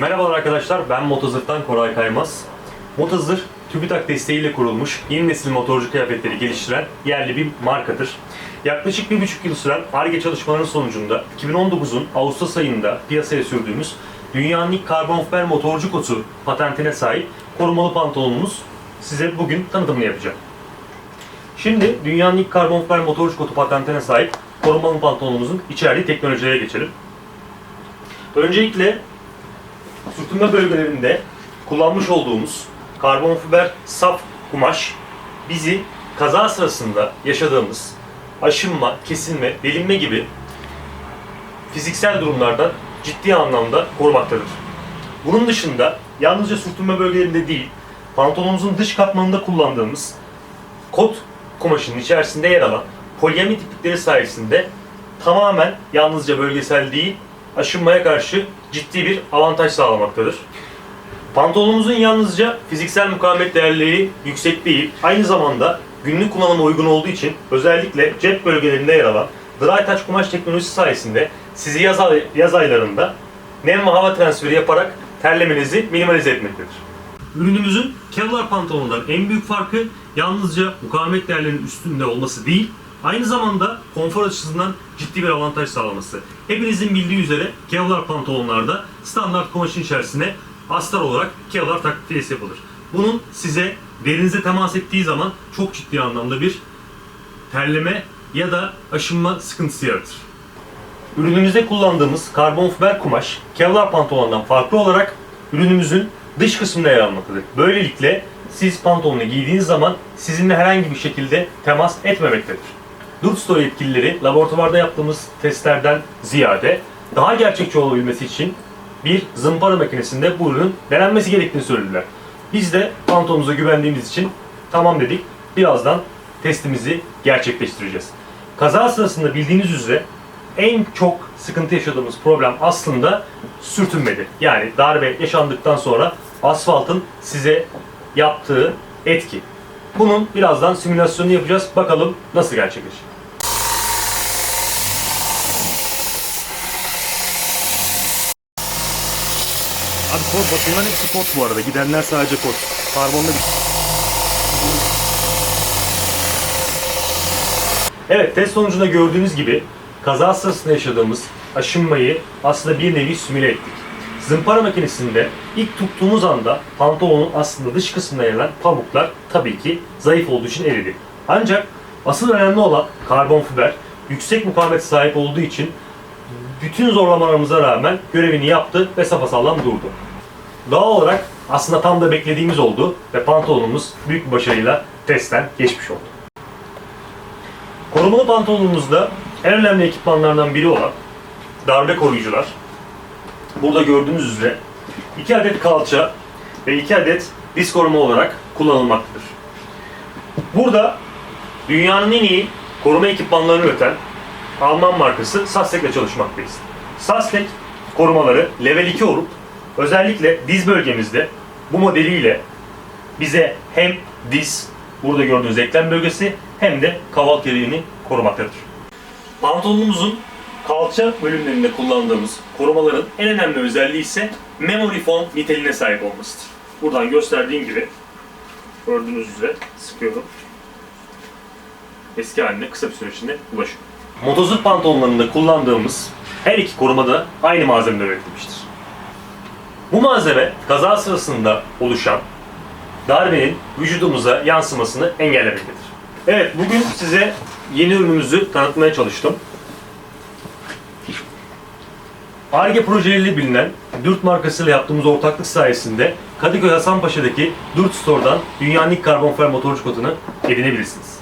Merhabalar arkadaşlar, ben Motozırt'tan Koray Kaymaz. Motozır, TÜBİTAK desteğiyle kurulmuş yeni nesil motorcu kıyafetleri geliştiren yerli bir markadır. Yaklaşık bir buçuk yıl süren ARGE çalışmalarının sonucunda 2019'un Ağustos ayında piyasaya sürdüğümüz dünyanın ilk karbon fiber motorcu kotu patentine sahip korumalı pantolonumuz size bugün tanıtımını yapacağım. Şimdi dünyanın ilk karbon fiber motorcu kotu patentine sahip korumalı pantolonumuzun içerdiği teknolojilere geçelim. Öncelikle sürtünme bölgelerinde kullanmış olduğumuz karbon fiber saf kumaş bizi kaza sırasında yaşadığımız aşınma, kesilme, delinme gibi fiziksel durumlardan ciddi anlamda korumaktadır. Bunun dışında yalnızca sürtünme bölgelerinde değil, pantolonumuzun dış katmanında kullandığımız kot kumaşının içerisinde yer alan poliamid iplikleri sayesinde tamamen yalnızca bölgesel değil, aşınmaya karşı ciddi bir avantaj sağlamaktadır. Pantolonumuzun yalnızca fiziksel mukavemet değerleri yüksek değil, aynı zamanda günlük kullanıma uygun olduğu için özellikle cep bölgelerinde yer alan dry touch kumaş teknolojisi sayesinde sizi yaz, ay- yaz aylarında nem ve hava transferi yaparak terlemenizi minimalize etmektedir. Ürünümüzün Kevlar pantolonundan en büyük farkı yalnızca mukavemet değerlerinin üstünde olması değil, aynı zamanda konfor açısından ciddi bir avantaj sağlaması. Hepinizin bildiği üzere Kevlar pantolonlarda standart kumaşın içerisine astar olarak Kevlar takviyesi yapılır. Bunun size derinize temas ettiği zaman çok ciddi anlamda bir terleme ya da aşınma sıkıntısı yaratır. Ürünümüzde kullandığımız karbon fiber kumaş Kevlar pantolondan farklı olarak ürünümüzün dış kısmında yer almaktadır. Böylelikle siz pantolonu giydiğiniz zaman sizinle herhangi bir şekilde temas etmemektedir. Dur Story yetkilileri laboratuvarda yaptığımız testlerden ziyade daha gerçekçi olabilmesi için bir zımpara makinesinde bu ürünün denenmesi gerektiğini söylediler. Biz de pantolonumuza güvendiğimiz için tamam dedik. Birazdan testimizi gerçekleştireceğiz. Kaza sırasında bildiğiniz üzere en çok sıkıntı yaşadığımız problem aslında sürtünmedi. Yani darbe yaşandıktan sonra asfaltın size yaptığı etki. Bunun birazdan simülasyonunu yapacağız. Bakalım nasıl gerçekleşecek. Abi kod bakımların hepsi kod bu arada. Gidenler sadece kod. Karbonda bir Evet test sonucunda gördüğünüz gibi kaza sırasında yaşadığımız aşınmayı aslında bir nevi simüle ettik. Zımpara makinesinde ilk tuttuğumuz anda pantolonun aslında dış kısmında yer alan pamuklar tabii ki zayıf olduğu için eridi. Ancak asıl önemli olan karbon fiber yüksek mukavemete sahip olduğu için bütün zorlamalarımıza rağmen görevini yaptı ve sapasağlam durdu. Doğal olarak aslında tam da beklediğimiz oldu ve pantolonumuz büyük bir başarıyla testten geçmiş oldu. Korumalı pantolonumuzda en önemli ekipmanlardan biri olan darbe koruyucular. Burada gördüğünüz üzere 2 adet kalça ve 2 adet diz koruma olarak kullanılmaktadır. Burada dünyanın en iyi koruma ekipmanlarını üreten Alman markası Sastek ile çalışmaktayız. Sastek korumaları level 2 olup özellikle diz bölgemizde bu modeliyle bize hem diz, burada gördüğünüz eklem bölgesi hem de kaval kemiğini korumaktadır. Pantolonumuzun kalça bölümlerinde kullandığımız korumaların en önemli özelliği ise memory foam niteliğine sahip olmasıdır. Buradan gösterdiğim gibi gördüğünüz üzere sıkıyorum. Eski haline kısa bir süre içinde ulaşıyor. Motozot pantolonlarında kullandığımız her iki korumada aynı malzemeden üretilmiştir. Bu malzeme kaza sırasında oluşan darbenin vücudumuza yansımasını engellemektedir. Evet, bugün size yeni ürünümüzü tanıtmaya çalıştım. ARGE projeleriyle bilinen Dürt markasıyla yaptığımız ortaklık sayesinde Kadıköy Hasanpaşa'daki Dürt Store'dan dünyanın ilk karbon fiber motorcu kotunu edinebilirsiniz.